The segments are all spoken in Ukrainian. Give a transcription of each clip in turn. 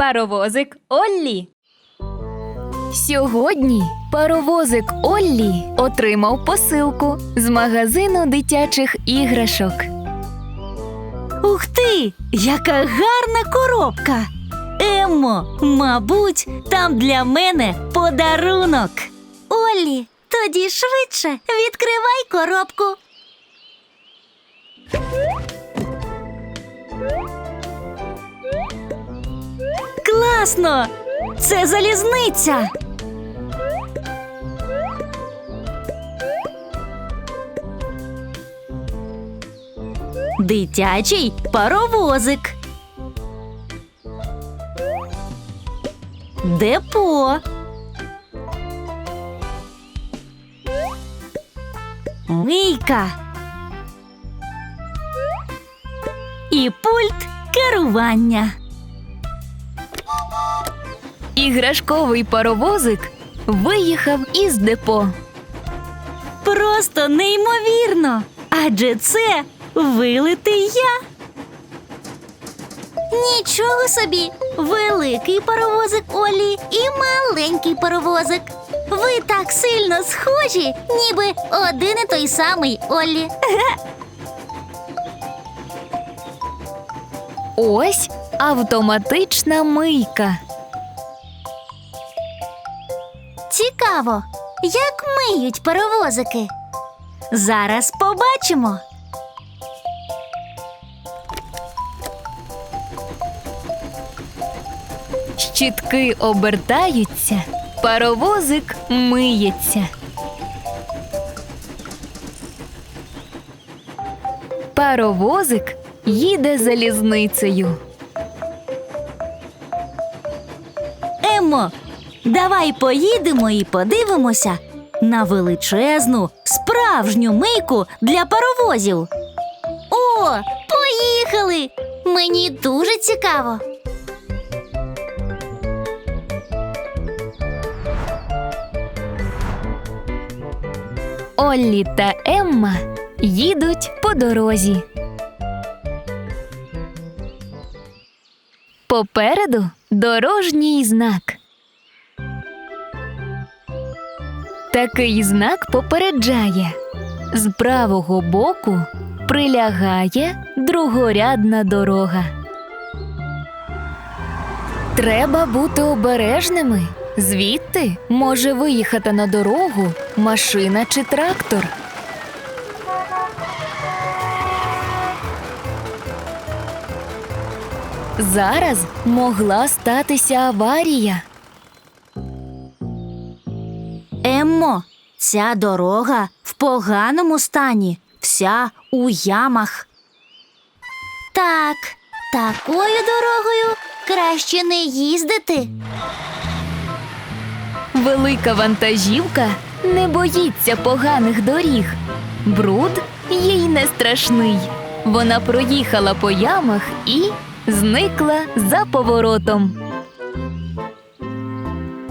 Паровозик Оллі. Сьогодні паровозик Оллі отримав посилку з магазину дитячих іграшок. Ух ти! Яка гарна коробка! Еммо, мабуть, там для мене подарунок. Олі, тоді швидше відкривай коробку. Класно! Це залізниця. Дитячий паровозик. Депо. Мийка. І пульт керування. Іграшковий паровозик виїхав із депо. Просто неймовірно. Адже це вилитий я. Нічого собі. Великий паровозик Олі і маленький паровозик. Ви так сильно схожі, ніби один і той самий Олі. Ось автоматична мийка. Цікаво, як миють паровозики. Зараз побачимо. Щітки обертаються, паровозик миється. Паровозик їде залізницею. Емо, давай поїдемо і подивимося на величезну справжню мийку для паровозів. О, поїхали! Мені дуже цікаво. Оллі та Емма їдуть по дорозі. Попереду дорожній знак. Такий знак попереджає. З правого боку прилягає другорядна дорога. Треба бути обережними. Звідти може виїхати на дорогу машина чи трактор. Зараз могла статися аварія. Еммо, ця дорога в поганому стані, вся у ямах. Так, такою дорогою краще не їздити. Велика вантажівка не боїться поганих доріг. Бруд їй не страшний. Вона проїхала по ямах і зникла за поворотом.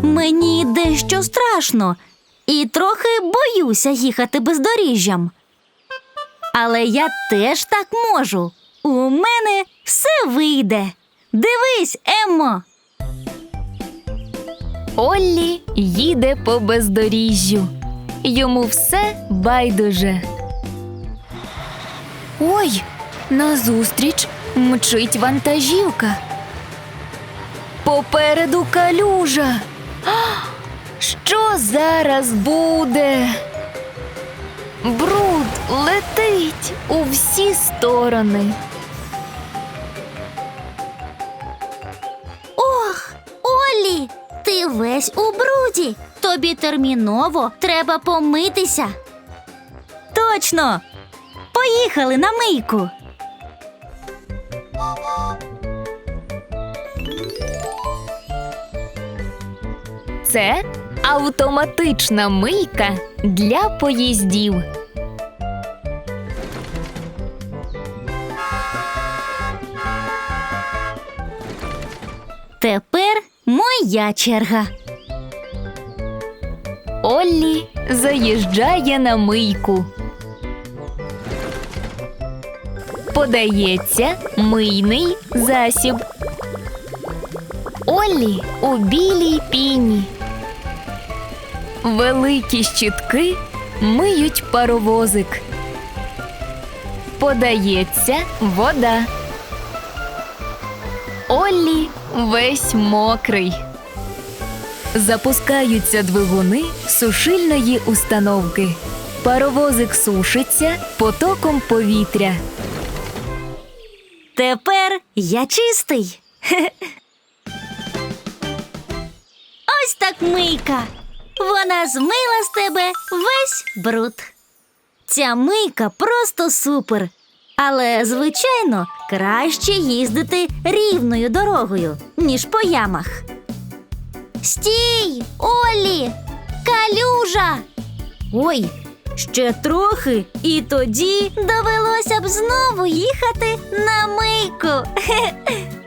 Мені дещо страшно і трохи боюся їхати бездоріжжям. Але я теж так можу. У мене все вийде. Дивись, Еммо. Оллі їде по бездоріжжю. Йому все байдуже. Ой, назустріч мчить вантажівка. Попереду калюжа. А, що зараз буде? Бруд летить у всі сторони. Ох, Олі, ти весь у бруді. Тобі терміново треба помитися. Точно. Поїхали на мийку. Це автоматична мийка для поїздів. Тепер моя черга. Оллі заїжджає на мийку. Подається мийний засіб. Оллі у білій піні. Великі щітки миють паровозик. Подається вода. Оллі весь мокрий. Запускаються двигуни сушильної установки. Паровозик сушиться потоком повітря. Тепер я чистий. Ось так мийка. Вона змила з тебе весь бруд. Ця мийка просто супер. Але, звичайно, краще їздити рівною дорогою, ніж по ямах. Стій, Олі! Калюжа! Ой, ще трохи, і тоді довелося б знову їхати на мийку.